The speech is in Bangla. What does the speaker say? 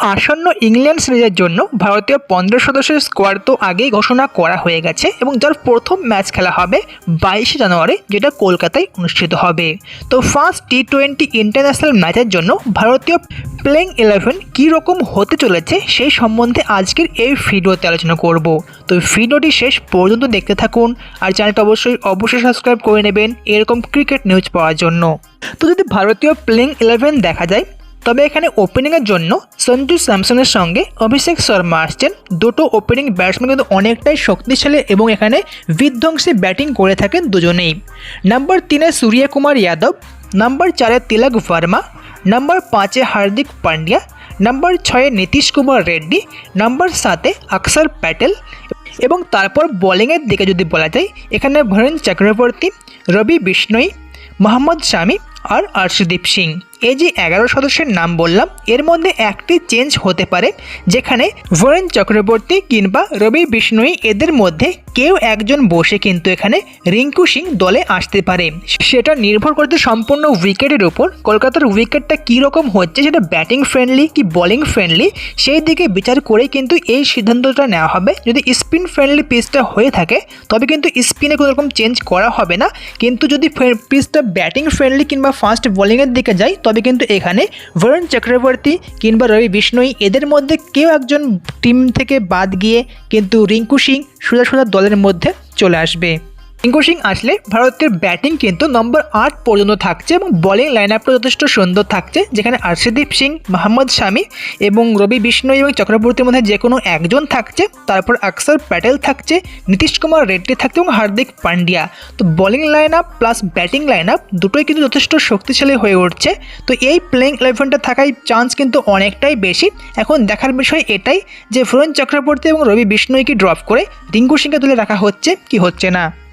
আসন্ন ইংল্যান্ড সিরিজের জন্য ভারতীয় পনেরো সদস্যের স্কোয়াড তো আগেই ঘোষণা করা হয়ে গেছে এবং যার প্রথম ম্যাচ খেলা হবে বাইশে জানুয়ারি, যেটা কলকাতায় অনুষ্ঠিত হবে। তো ফার্স্ট টি টোয়েন্টি ইন্টারন্যাশনাল ম্যাচের জন্য ভারতীয় প্লেইং ইলেভেন রকম হতে চলেছে সেই সম্বন্ধে আজকের এই ভিডিওতে আলোচনা করব। তো ভিডিওটি শেষ পর্যন্ত দেখতে থাকুন আর চ্যানেলটা অবশ্যই অবশ্যই সাবস্ক্রাইব করে নেবেন এরকম ক্রিকেট নিউজ পাওয়ার জন্য। তো যদি ভারতীয় প্লেইং ইলেভেন দেখা যায় তবে এখানে ওপেনিংয়ের জন্য সঞ্জু স্যামসনের সঙ্গে অভিষেক শর্মা আসছেন। দুটো ওপেনিং ব্যাটসম্যান কিন্তু অনেকটাই শক্তিশালী এবং এখানে বিধ্বংসী ব্যাটিং করে থাকেন দুজনেই। নাম্বার তিনে সূর্যকুমার যাদব নাম্বার চারে তিলক ভার্মা নাম্বার পাঁচে হার্দিক পান্ডিয়া নাম্বার ছয়ে নীতিশ কুমার রেড্ডি নাম্বার সাতে অক্ষর প্যাটেল এবং তারপর বোলিংয়ের দিকে যদি বলা যায়, এখানে ভরেন চক্রবর্তী, রবি বিষ্ণই, মোহাম্মদ শামি আর আর্শদীপ সিং। এই যে এগারো সদস্যের নাম বললাম, এর মধ্যে একটি চেঞ্জ হতে পারে, যেখানে ভরেন চক্রবর্তী কিংবা রবি বিষ্ণুই এদের মধ্যে কেউ একজন বসে কিন্তু এখানে রিঙ্কু সিং দলে আসতে পারে। সেটা নির্ভর করতে সম্পূর্ণ উইকেটের উপর। কলকাতার উইকেটটা কী রকম হচ্ছে, সেটা ব্যাটিং ফ্রেন্ডলি কি বোলিং ফ্রেন্ডলি সেই দিকে বিচার করে কিন্তু এই সিদ্ধান্তটা নেওয়া হবে। যদি স্পিন ফ্রেন্ডলি পিচটা হয়ে থাকে, তবে কিন্তু স্পিনে কোনো রকম চেঞ্জ করা হবে না। কিন্তু যদি পিচটা ব্যাটিং ফ্রেন্ডলি কিংবা ফাস্ট বোলিংয়ের দিকে যায় তবে কিন্তু এখানে বরুণ চক্রবর্তী কিংবা রবি বিষ্ণুই এদের মধ্যে কেউ একজন টিম থেকে বাদ গিয়ে কিন্তু রিঙ্কু সিং সোজা সোজা দলের মধ্যে চলে আসবে। রিঙ্কু সিং আসলে ভারতের ব্যাটিং কিন্তু নম্বর আট পর্যন্ত থাকছে এবং বোলিং লাইন আপটা যথেষ্ট সুন্দর থাকছে, যেখানে আর্শদীপ সিং, মোহাম্মদ শামি এবং রবি বিষ্ণু এবং চক্রবর্তীর মধ্যে যে কোনো একজন থাকছে। তারপর অক্ষর প্যাটেল থাকছে, নীতিশ কুমার রেড্ডি থাকছে এবং হার্দিক পান্ডিয়া। তো bowling line up plus batting line up দুটোই কিন্তু যথেষ্ট শক্তিশালী হয়ে উঠছে। তো এই প্লেইং ইলেভেনটা থাকায় চান্স কিন্তু অনেকটাই বেশি। এখন দেখার বিষয় এটাই যে ফুরন চক্রবর্তী এবং রবি বিষ্ণুইকে ড্রপ করে, রিঙ্কু সিংকে তুলে রাখা হচ্ছে কি হচ্ছে না।